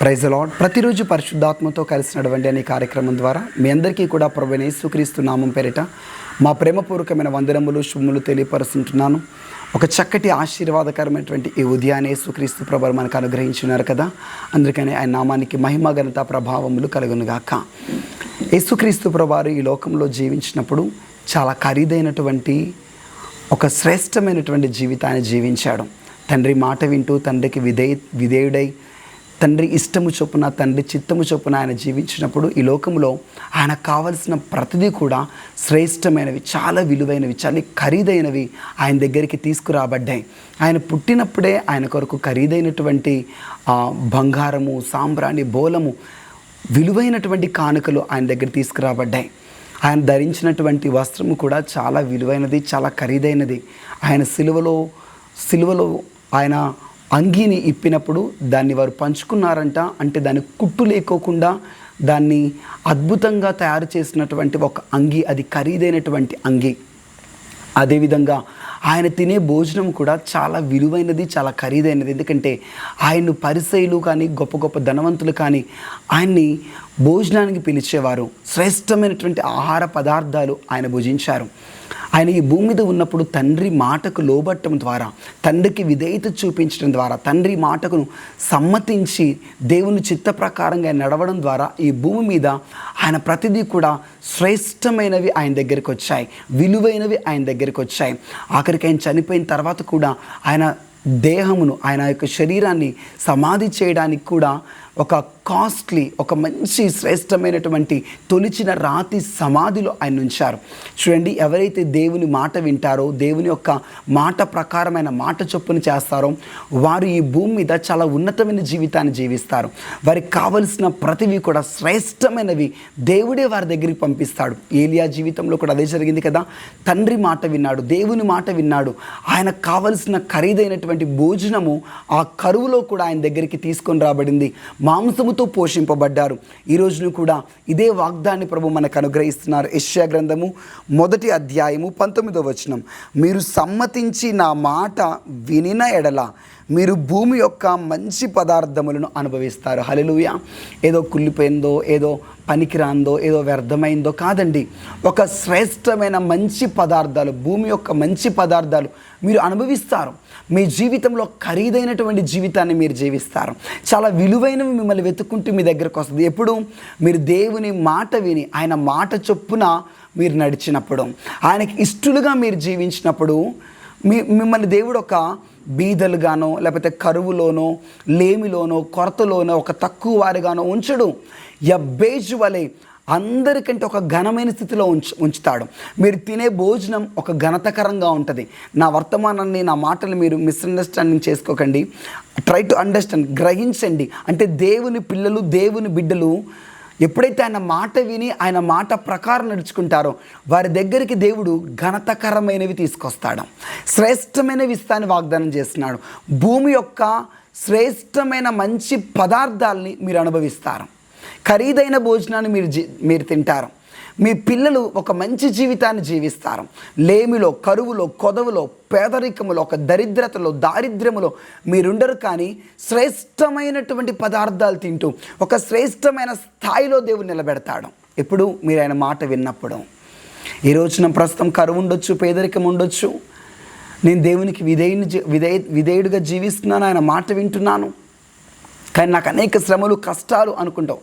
Praise lord ప్రతిరోజు పరిశుద్ధాత్మతో కలిసి నడవండి అనే కార్యక్రమం ద్వారా మీ అందరికీ కూడా ప్రభునేసుక్రీస్తు నామం పేరిట మా ప్రేమపూర్వకమైన వందనములు శుభములు తెలియపరుస్తుంటున్నాను. ఒక చక్కటి ఆశీర్వాదకరమైనటువంటి ఈ ఉదయాన్ని యేసుక్రీస్తు ప్రభు మనకు అనుగ్రహించున్నారు కదా. అందుకని ఆయన నామానికి మహిమ ఘనత ప్రభావములు కలుగునుగాక యేసుక్రీస్తు ప్రభారు ఈ లోకంలో జీవించినప్పుడు చాలా ఖరీదైనటువంటి ఒక శ్రేష్టమైనటువంటి జీవితాన్ని జీవించాడు. తండ్రి మాట వింటూ తండ్రికి విధేయ విధేయుడై తండ్రి ఇష్టము చొప్పున తండ్రి చిత్తము చొప్పున ఆయన జీవించినప్పుడు ఈ లోకంలో ఆయనకు కావలసిన ప్రతిదీ కూడా శ్రేష్టమైనవి చాలా విలువైనవి చాలా ఖరీదైనవి ఆయన దగ్గరికి తీసుకురాబడ్డాయి. ఆయన పుట్టినప్పుడే ఆయన కొరకు ఖరీదైనటువంటి బంగారము సాంబ్రాణి బోలము విలువైనటువంటి కానుకలు ఆయన దగ్గర తీసుకురాబడ్డాయి. ఆయన ధరించినటువంటి వస్త్రము కూడా చాలా విలువైనది చాలా ఖరీదైనది. ఆయన సిలువలో సిలువలో ఆయన అంగీని ఇప్పినప్పుడు దాన్ని వారు పంచుకున్నారంట. అంటే దాని కుట్టు లేకోకుండా దాన్ని అద్భుతంగా తయారు చేసినటువంటి ఒక అంగి అది ఖరీదైనటువంటి అంగి. అదేవిధంగా ఆయన తినే భోజనం కూడా చాలా విలువైనది చాలా ఖరీదైనది. ఎందుకంటే ఆయన్ను పరిసయులు కానీ గొప్ప గొప్ప ధనవంతులు కానీ ఆయన్ని భోజనానికి పిలిచేవారు. శ్రేష్టమైనటువంటి ఆహార పదార్థాలు ఆయన భుజించారు. ఆయన ఈ భూమి మీద ఉన్నప్పుడు తండ్రి మాటకు లోబట్టడం ద్వారా తండ్రికి విధేయత చూపించడం ద్వారా తండ్రి మాటకును సమ్మతించి దేవుని చిత్త ప్రకారంగా నడవడం ద్వారా ఈ భూమి మీద ఆయన ప్రతిదీ కూడా శ్రేష్టమైనవి ఆయన దగ్గరికి వచ్చాయి. విలువైనవి ఆయన దగ్గరికి వచ్చాయి. ఆఖరికి ఆయన చనిపోయిన తర్వాత కూడా ఆయన దేహమును ఆయన యొక్క శరీరాన్ని సమాధి చేయడానికి కూడా ఒక కాస్ట్లీ ఒక మంచి శ్రేష్టమైనటువంటి తొలిచిన రాతి సమాధిలో ఆయన ఉంచారు. చూడండి ఎవరైతే దేవుని మాట వింటారో దేవుని యొక్క మాట ప్రకారమైన మాట చొప్పున చేస్తారో వారు ఈ భూమి మీద చాలా ఉన్నతమైన జీవితాన్ని జీవిస్తారు. వారికి కావలసిన ప్రతివి కూడా శ్రేష్టమైనవి దేవుడే వారి దగ్గరికి పంపిస్తాడు. ఏలియా జీవితంలో కూడా అదే జరిగింది కదా. తండ్రి మాట విన్నాడు దేవుని మాట విన్నాడు. ఆయనకు కావలసిన ఖరీదైనటువంటి భోజనము ఆ కరువులో కూడా ఆయన దగ్గరికి తీసుకొని రాబడింది. మాంసముతో పోషింపబడ్డారు. ఈ కూడా ఇదే వాగ్దాన్ని ప్రభు మనకు అనుగ్రహిస్తున్నారు. యెషయా గ్రంథము మొదటి అధ్యాయము పంతొమ్మిదో వచనం. మీరు సమ్మతించి నా మాట వినిన ఎడల మీరు భూమి యొక్క మంచి పదార్థములను అనుభవిస్తారు. హలలుయ ఏదో కుళ్ళిపోయిందో ఏదో పనికిరాందో ఏదో వ్యర్థమైందో కాదండి. ఒక శ్రేష్టమైన మంచి పదార్థాలు భూమి యొక్క మంచి పదార్థాలు మీరు అనుభవిస్తారు. మీ జీవితంలో ఖరీదైనటువంటి జీవితాన్ని మీరు జీవిస్తారు. చాలా విలువైనవి మిమ్మల్ని వెతుక్కుంటూ మీ దగ్గరకు వస్తుంది. ఎప్పుడు? మీరు దేవుని మాట విని ఆయన మాట చొప్పున మీరు నడిచినప్పుడు. ఆయనకి ఇష్టలుగా మీరు జీవించినప్పుడు మీ మిమ్మల్ని దేవుడు ఒక బీదలుగానో లేకపోతే కరువులోనో లేమిలోనో కొరతలోనో ఒక తక్కువ వారిగానో ఉంచడు. ఎబ్బేజు వలె అందరికంటే ఒక ఘనమైన స్థితిలో ఉంచు ఉంచుతాడు. మీరు తినే భోజనం ఒక ఘనతకరంగా ఉంటుంది. నా వర్తమానాన్ని నా మాటలు మీరు మిస్అండర్స్టాండింగ్ చేసుకోకండి. ట్రై టు అండర్స్టాండ్ గ్రహించండి. అంటే దేవుని పిల్లలు దేవుని బిడ్డలు ఎప్పుడైతే ఆయన మాట విని ఆయన మాట ప్రకారం నడుచుకుంటారో వారి దగ్గరికి దేవుడు ఘనతకరమైనవి తీసుకొస్తాడు. శ్రేష్టమైనవి ఇస్తాన్ని వాగ్దానం చేస్తున్నాడు. భూమి యొక్క శ్రేష్టమైన మంచి పదార్థాలని మీరు అనుభవిస్తారు. ఖరీదైన భోజనాన్ని మీరు మీరు తింటారు. మీ పిల్లలు ఒక మంచి జీవితాన్ని జీవిస్తారు. లేమిలో కరువులో కొదవులో పేదరికములో ఒక దరిద్రతలో దారిద్ర్యములో మీరుండరు కానీ శ్రేష్టమైనటువంటి పదార్థాలు తింటూ ఒక శ్రేష్టమైన స్థాయిలో దేవుడు నిలబెడతాడు. ఎప్పుడు? మీరు ఆయన మాట విన్నప్పుడు. ఈ రోజున ప్రస్తుతం కరువు ఉండొచ్చు పేదరికం ఉండొచ్చు. నేను దేవునికి విధేయుని జీ- విధేయ విధేయుడిగా జీవిస్తున్నాను ఆయన మాట వింటున్నాను. కానీ నాకు అనేక శ్రమలు కష్టాలు అనుకుంటావు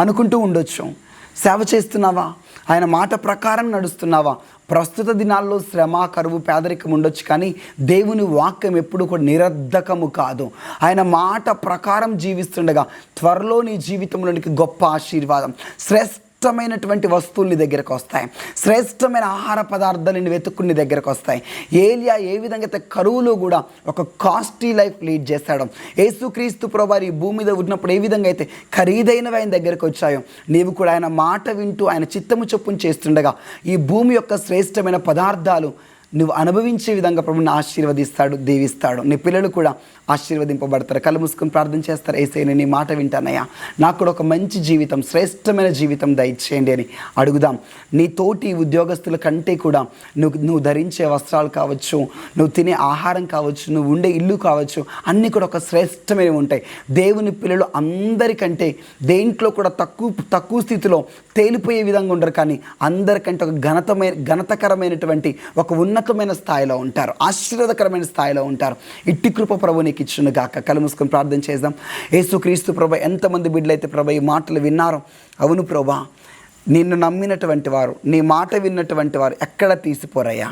అనుకుంటూ ఉండొచ్చు. సేవ చేస్తున్నావా? ఆయన మాట ప్రకారం నడుస్తున్నావా? ప్రస్తుత దినాల్లో శ్రమ కరువు పేదరికం ఉండొచ్చు కానీ దేవుని వాక్యం ఎప్పుడు కూడా నిరర్ధకము కాదు. ఆయన మాట ప్రకారం జీవిస్తుండగా త్వరలో నీ జీవితంలోనికి గొప్ప ఆశీర్వాదం. శ్రేష్టమైనటువంటి వస్తువులు నీ దగ్గరకు వస్తాయి. శ్రేష్టమైన ఆహార పదార్థాలు నీ వెతుక్కుని దగ్గరకు వస్తాయి. ఏలియా ఏ విధంగా అయితే కరువులో కూడా ఒక కాస్ట్లీ లైఫ్ లీడ్ చేస్తాడు యేసుక్రీస్తు ప్రభారి భూమి మీద ఉన్నప్పుడు ఏ విధంగా అయితే ఖరీదైనవి ఆయన దగ్గరకు వచ్చాయో నీవు కూడా ఆయన మాట వింటూ ఆయన చిత్తము చొప్పును చేస్తుండగా ఈ భూమి యొక్క శ్రేష్టమైన పదార్థాలు నువ్వు అనుభవించే విధంగా ప్రభుని ఆశీర్వదిస్తాడు దీవిస్తాడు. నీ పిల్లలు కూడా ఆశీర్వదింపబడతారు. కళ్ళు మూసుకొని ప్రార్థన చేస్తారు. ఏసైనా నీ మాట వింటానయ్యా. నాకు కూడా ఒక మంచి జీవితం శ్రేష్టమైన జీవితం దయచేయండి అని అడుగుదాం. నీ తోటి ఉద్యోగస్తుల కంటే కూడా నువ్వు నువ్వు ధరించే వస్త్రాలు కావచ్చు నువ్వు తినే ఆహారం కావచ్చు నువ్వు ఉండే ఇల్లు కావచ్చు అన్నీ కూడా ఒక శ్రేష్టమైనవి ఉంటాయి. దేవుని పిల్లలు అందరికంటే దేంట్లో కూడా తక్కువ తక్కువ స్థితిలో తేలిపోయే విధంగా ఉండరు కానీ అందరికంటే ఒక ఘనతమైన ఘనతకరమైనటువంటి ఒక ఉన్నతమైన స్థాయిలో ఉంటారు. ఆశీర్వాదకరమైన స్థాయిలో ఉంటారు. ఇట్టి కృప ప్రభునికి నీకు ఇచ్చును గాక. కళ్ళు మూసుకొని ప్రార్థన చేద్దాం. యేసు క్రీస్తు ప్రభ ఎంతమంది బిడ్డలైతే ప్రభ ఈ మాటలు విన్నారో అవును ప్రభా నిన్ను నమ్మినటువంటి వారు నీ మాట విన్నటువంటి వారు ఎక్కడ తీసిపోరయ్యా?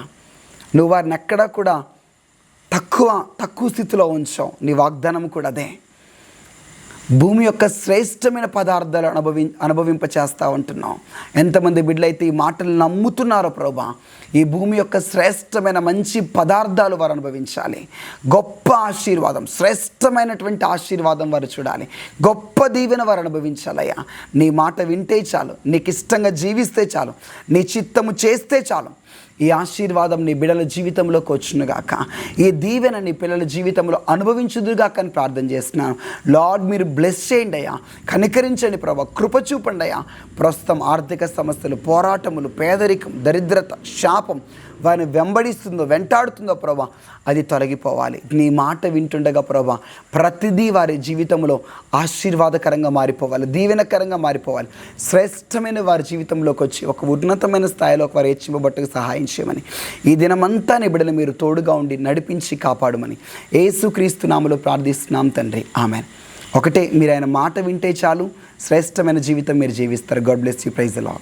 నువ్వు వారిని ఎక్కడా కూడా తక్కువ తక్కువ స్థితిలో ఉంచావు. నీ వాగ్దానం కూడా అదే. భూమి యొక్క శ్రేష్టమైన పదార్థాలు అనుభవి అనుభవింప చేస్తూ ఉంటున్నాం. ఎంతమంది బిడ్డలైతే ఈ మాటలు నమ్ముతున్నారో ప్రభా ఈ భూమి యొక్క శ్రేష్టమైన మంచి పదార్థాలు వారు అనుభవించాలి. గొప్ప ఆశీర్వాదం శ్రేష్టమైనటువంటి ఆశీర్వాదం వారు చూడాలి. గొప్ప దీవెన వారు అనుభవించాలయ్యా. నీ మాట వింటే చాలు నీకు ఇష్టంగా జీవిస్తే చాలు నీ చిత్తము చేస్తే చాలు. ఈ ఆశీర్వాదం నీ బిడ్డల జీవితంలోకి వచ్చునుగాక. ఈ దీవెన నీ పిల్లల జీవితంలో అనుభవించుదుగాక అని ప్రార్థన చేస్తున్నాను. లార్డ్ మీరు బ్లెస్ చేయండి అయ్యా. కనికరించండి ప్రభా. కృప చూపండి అయ్యా. ప్రస్తుతం ఆర్థిక సమస్యలు పోరాటములు పేదరికం దరిద్రత శాపం వారిని వెంబడిస్తుందో వెంటాడుతుందో ప్రభా అది తొలగిపోవాలి. నీ మాట వింటుండగా ప్రభా ప్రతిదీ వారి జీవితంలో ఆశీర్వాదకరంగా మారిపోవాలి దీవెనకరంగా మారిపోవాలి. శ్రేష్టమైన వారి జీవితంలోకి వచ్చి ఒక ఉన్నతమైన స్థాయిలో వారు హెచ్చింపబట్టుకు సహాయం చేయమని ఈ దినమంతా నిబిడలు మీరు తోడుగా ఉండి నడిపించి కాపాడమని ఏసుక్రీస్తు నామలో ప్రార్థిస్తున్నాం తండ్రి. ఆమె ఒకటే మీరు ఆయన మాట వింటే చాలు శ్రేష్టమైన జీవితం మీరు జీవిస్తారు. God bless you. Praise law